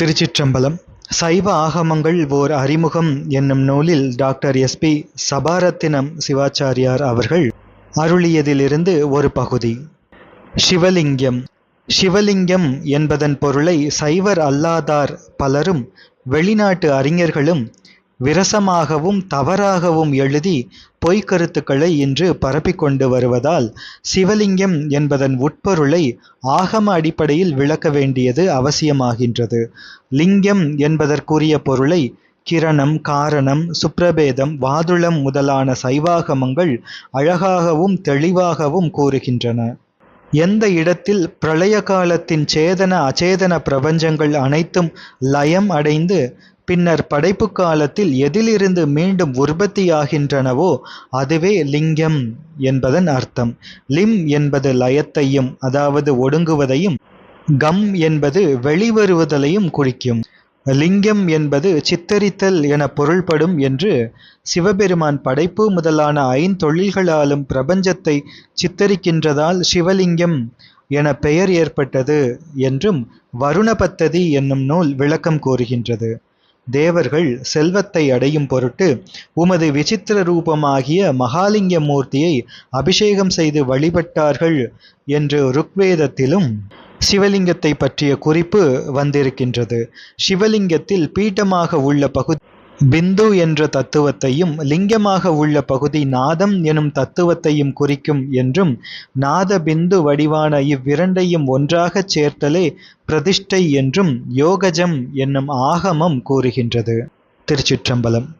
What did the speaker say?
திருச்சிற்றம்பலம். சைவ ஆகமங்கள் ஓர் அறிமுகம் என்னும் நூலில் டாக்டர் எஸ்பி சபாரத்தினம் சிவாச்சாரியார் அவர்கள் அருளியதிலிருந்து ஒரு பகுதி. சிவலிங்கம். சிவலிங்கம் என்பதன் பொருளை சைவர் அல்லாதார் பலரும் வெளிநாட்டு அறிஞர்களும் விரசமாகவும் தவறாகவும் எழுதி பொய்க்கருத்துக்களை இன்று பரப்பிக்கொண்டு வருவதால் சிவலிங்கம் என்பதன் உட்பொருளை ஆகம அடிப்படையில் விளக்க வேண்டியது அவசியமாகின்றது. லிங்கம் என்பதற்குரிய பொருளை கிரணம் காரணம் சுப்ரபேதம் வாதுளம் முதலான சைவாகமங்கள் அழகாகவும் தெளிவாகவும் கூறுகின்றன. எந்த இடத்தில் பிரளய காலத்தின் சேதன அச்சேதன பிரபஞ்சங்கள் அனைத்தும் லயம் அடைந்து பின்னர் படைப்பு காலத்தில் எதிலிருந்து மீண்டும் உற்பத்தியாகின்றனவோ அதுவே லிங்கம் என்பதன் அர்த்தம். லிம் என்பது லயத்தையும் அதாவது ஒடுங்குவதையும் கம் என்பது வெளிவருவதலையும் குறிக்கும். லிங்கம் என்பது சித்தரித்தல் என பொருள்படும் என்று சிவபெருமான் படைப்பு முதலான ஐந்தொழில்களாலும் பிரபஞ்சத்தை சித்தரிக்கின்றதால் சிவலிங்கம் என பெயர் ஏற்பட்டது என்றும் வருணபத்ததி என்னும் நூல் விளக்கம் கூறுகின்றது. தேவர்கள் செல்வத்தை அடையும் பொருட்டு உமது விசித்திர ரூபமாகிய மகாலிங்க மூர்த்தியை அபிஷேகம் செய்து வழிபட்டார்கள் என்று ருக்வேதத்திலும் சிவலிங்கத்தை பற்றிய குறிப்பு வந்திருக்கின்றது. சிவலிங்கத்தில் பீட்டமாக உள்ள பகுதி பிந்து என்ற தத்துவத்தையும் லிங்கமாக உள்ள பகுதி நாதம் எனும் தத்துவத்தையும் குறிக்கும் என்றும் நாத பிந்து வடிவான இவ்விரண்டையும் ஒன்றாகச் சேர்த்தலே பிரதிஷ்டை என்றும் யோகஜம் என்னும் ஆகமம் கூறுகின்றது. திருச்சிற்றம்பலம்.